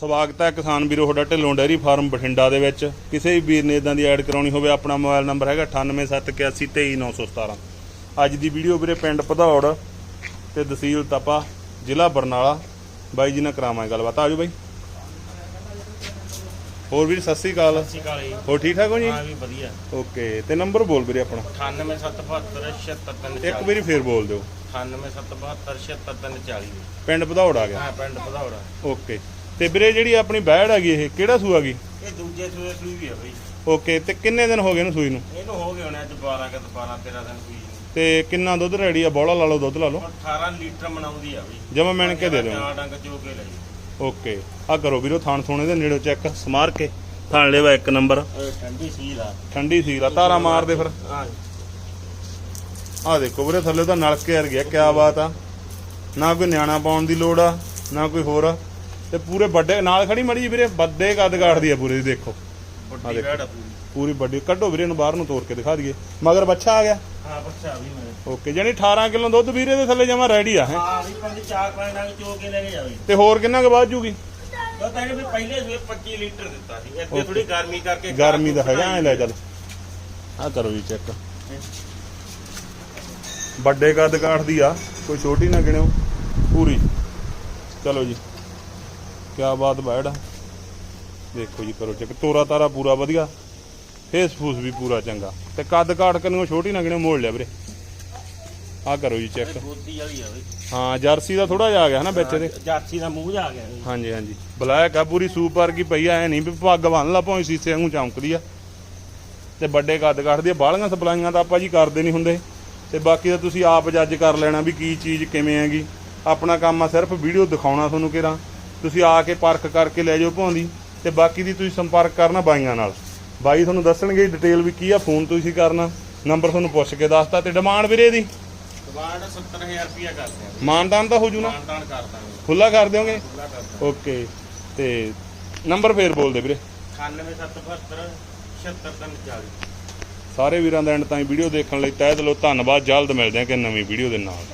ਸਵਾਗਤ ਹੈ ਕਿਸਾਨ ਵੀਰੋ ਤੁਹਾਡਾ ਢਿੱਲੋਂ ਡੈਰੀ ਫਾਰਮ ਬਠਿੰਡਾ ਦੇ ਵਿੱਚ। ਕਿਸੇ ਵੀ ਵੀਰ ਨੇ ਇਦਾਂ ਦੀ ਐਡ ਕਰਾਉਣੀ ਹੋਵੇ ਆਪਣਾ ਮੋਬਾਈਲ ਨੰਬਰ ਹੈਗਾ 9871823917 ਅੱਜ ਦੀ ਵੀਡੀਓ ਵੀਰੇ ਪਿੰਡ ਭਦੌੜ ਤੇ ਤਹਿਸੀਲ ਤਪਾ ਜ਼ਿਲ੍ਹਾ ਬਰਨਾਲਾ। ਬਾਈ ਜੀ ਨਾਲ ਕਰਾਵਾਂਗੇ ਗੱਲਬਾਤ। ਆਜੋ ਬਾਈ। ਹੋਰ ਵੀਰ ਸਤਿ ਸ੍ਰੀ ਅਕਾਲ। ਸਤਿ ਸ਼੍ਰੀ ਅਕਾਲ ਜੀ। ਹੋਰ ਠੀਕ ਠਾਕ ਹੋ ਜੀ? ਹਾਂ ਵੀ ਵਧੀਆ। ਓਕੇ ਤੇ ਨੰਬਰ ਬੋਲ ਵੀਰੇ ਆਪਣਾ। 98772 ਇੱਕ ਵਾਰੀ ਫੇਰ ਬੋਲ ਦਿਓ। 98772 ਪਿੰਡ ਭਦੌੜ ਆ ਗਿਆ। ਹਾਂ ਪਿੰਡ ਭਦੌੜਾ ਓਕੇ। ਤੇ ਵੀਰੇ ਜਿਹੜੀ ਆਪਣੀ ਬੈੜ ਹੈਗੀ ਇਹ ਕਿਹੜਾ ਸੂਆ ਗਈ ਇਹ ਦੂਜੇ ਸੂਏ ਸੂਈ ਵੀ ਆ ਬਈ। ਓਕੇ ਤੇ ਕਿੰਨੇ ਦਿਨ ਹੋ ਗਏ ਇਹਨੂੰ ਸੂਈ ਨੂੰ? ਇਹਨੂੰ ਹੋ ਗਏ ਹੋਣੇ ਅੱਜ 12 ਕਿ 12 13 ਦਿਨ ਸੂਈ ਨੂੰ। ਤੇ ਕਿੰਨਾ ਦੁੱਧ ਰੈਡੀ ਆ? ਬੋਲਾ ਲਾ ਲਓ ਦੁੱਧ ਲਾ ਲਓ। ਹੁਣ 18 ਲੀਟਰ ਮਨਾਉਂਦੀ ਆ ਬਈ। ਜਮਾ ਮਿਣ ਕੇ ਦੇ ਦਿਓ। ਚਾਰ ਡੰਗ ਚੋ ਕੇ ਲਈ ਓਕੇ ਆ ਕਰੋ ਵੀਰੋ ਥਾਣ ਸੋਨੇ ਦੇ ਨੇੜੋ ਚੈੱਕ ਸਮਾਰ ਕੇ। ਥਾਣ ਲੈਵਾ ਇੱਕ ਨੰਬਰ। ਇਹ ਠੰਡੀ ਸੀਲ ਆ। ਠੰਡੀ ਸੀ ਲਾ ਤਾਰਾ ਮਾਰਦੇ ਫਿਰ। ਹਾਂ। ਆ ਦੇਖੋ ਵੀਰੇ ਥੱਲੇ ਤਾਂ ਨਲਕੇ ਵਰ ਗਿਆ ਕਿਆ ਬਾਤ ਆ। ਨਾ ਕੋਈ ਨਿਆਣਾ ਪਾਉਣ ਦੀ ਲੋੜ ਆ ਨਾ ਕੋਈ ਹੋਰ ਆ। ਤੇ ਪੂਰੇ ਵੱਡੇ ਨਾਲ ਖੜੀ ਮੜੀ ਵੀਰੇ ਵੱਡੇ ਕੱਦ ਕਾਠਦੀ ਆ ਪੂਰੇ ਦੀ ਦੇਖੋ। ਵੱਡੀ ਦੇਖੋ। ਵੈੜ ਆ ਪੂਰੀ। ਪੂਰੀ ਵੱਡੀ ਕੱਢੋ ਵੀਰੇ ਨੂੰ ਬਾਹਰ ਨੂੰ ਤੋੜ ਕੇ ਦਿਖਾ ਦਈਏ। ਮਗਰ ਬੱਚਾ ਆ ਗਿਆ। ਹਾਂ ਬੱਚਾ ਵੀ ਮੇਰੇ ਓਕੇ ਜਾਨੀ 18 ਕਿਲੋ ਦੁੱਧ ਵੀਰੇ ਦੇ ਥੱਲੇ ਜਮਾ ਰੈਡੀ ਆ ਹੈਂ। ਹਾਂ ਵੀ ਪੰਜ ਚਾਰ ਪੰਜ ਡੰਗ ਚੋ ਕੇ ਲੈ ਕੇ ਜਾਵੇ। ਤੇ ਹੋਰ ਕਿੰਨਾ ਕੁ ਬਾਅਦ ਜੂਗੀ? ਉਹ ਤਾਂ ਇਹਨੇ ਵੀ ਪਹਿਲੇ ਸੂਏ 25 ਲੀਟਰ ਦਿੱਤਾ ਸੀ। ਇੱਥੇ Okay. ਥੋੜੀ ਗਰਮੀ ਕਰਕੇ ਗਰਮੀ ਦਾ ਹੈਗਾ ਐ ਲੈ ਚੱਲ। ਆ ਕਰੋ ਜੀ ਚੈੱਕ ਵੱਡੇ ਕੱਦ ਕਾਠ ਦੀ ਆ ਕੋਈ ਛੋਟੀ ਨਾ ਗਿਣਿਓ। ਪੂਰੀ। ਚਲੋ ਜੀ। ਕਿਆ ਬਾਤ ਬੈੜ ਦੇਖੋ ਜੀ ਕਰੋ ਚੈੱਕ। ਤੋਰਾ ਤਾਰਾ ਪੂਰਾ ਵਧੀਆ। ਫੇਸ ਫੂਸ ਵੀ ਪੂਰਾ ਚੰਗਾ। ਤੇ ਕੱਦ ਕਾਠ ਕੰਨੋਂ ਛੋਟੀ ਨਾ ਗਿਣਿਓ ਮੋੜ ਲਿਆ ਵੀਰੇ। ਆ ਕਰੋ ਜੀ ਚੈੱਕ। ਗੋਦੀ ਵਾਲੀ ਆ ਬਈ। ਹਾਂ ਜਰਸੀ ਦਾ ਥੋੜਾ ਜਿਹਾ ਆ ਗਿਆ ਨਾ ਵਿੱਚ ਇਹਦੇ। ਜਾਰਸੀ ਦਾ ਮੂੰਹ ਜਾ ਆ ਗਿਆ। ਹਾਂਜੀ ਹਾਂਜੀ। ਬਲੈਕ ਆ ਪੂਰੀ ਸੂਪ ਵਰਗੀ ਪਈ ਆ ਐ ਨਹੀਂ ਵੀ ਪੱਗ ਬੰਨ ਲਾ ਭਾਵੇਂ ਸੀਸੇ ਵਾਂਗੂ ਚਮਕਦੀ ਆ। ਤੇ ਵੱਡੇ ਕੱਦ ਕੱਢਦੀ ਆ ਬਾਹਲੀਆਂ ਸਪਲਾਈਆਂ ਤਾਂ ਆਪਾਂ ਜੀ ਕਰਦੇ ਨਹੀਂ ਹੁੰਦੇ। ਤੇ ਬਾਕੀ ਤਾਂ ਤੁਸੀਂ ਆਪ ਜੱਜ ਕਰ ਲੈਣਾ ਵੀ ਕੀ ਚੀਜ਼ ਕਿਵੇਂ ਹੈਗੀ। ਆਪਣਾ ਕੰਮ ਆ ਸਿਰਫ ਵੀਡੀਓ ਦਿਖਾਉਣਾ ਤੁਹਾਨੂੰ ਕਿਰਾਂ ਤੁਸੀਂ ਆ ਕੇ ਪਰਖ ਕਰਕੇ ਲੈ ਜਾਓ ਭਾਉਂਦੀ ਤੇ ਬਾਕੀ ਦੀ ਤੁਸੀਂ ਸੰਪਰਕ ਕਰਨਾ ਬਾਈਆਂ ਨਾਲ। ਬਾਈ ਤੁਹਾਨੂੰ ਦੱਸਣਗੇ ਡਿਟੇਲ ਵੀ ਕੀ ਆ ਫੋਨ ਤੁਸੀਂ ਕਰਨਾ। ਨੰਬਰ ਤੁਹਾਨੂੰ ਪੁੱਛ ਕੇ ਦੱਸਤਾ ਤੇ ਡਿਮਾਂਡ ਵੀਰੇ ਦੀ? ਡਿਮਾਂਡ 70000 ਰੁਪਿਆ ਕਰਦੇ ਆ ਮਾਨਦਾਨ ਤਾਂ ਹੋ ਜੂ ਨਾ? ਮਾਨਦਾਨ ਕਰ ਦਾਂਗੇ। ਖੁੱਲਾ ਕਰ ਦਿਓਗੇ? ਓਕੇ ਤੇ ਨੰਬਰ ਫੇਰ ਬੋਲ ਦੇ ਵੀਰੇ। 98772 76340 ਸਾਰੇ ਵੀਰਾਂ ਦਾ ਐਂਡ ਤਾਈਂ ਵੀਡੀਓ ਦੇਖਣ ਲਈ ਤਹਿ ਦਿਲੋਂ ਧੰਨਵਾਦ ਜਲਦ ਮਿਲਦੇ ਹਾਂ ਕਿ ਨਵੀਂ ਵੀਡੀਓ ਦੇ ਨਾਲ।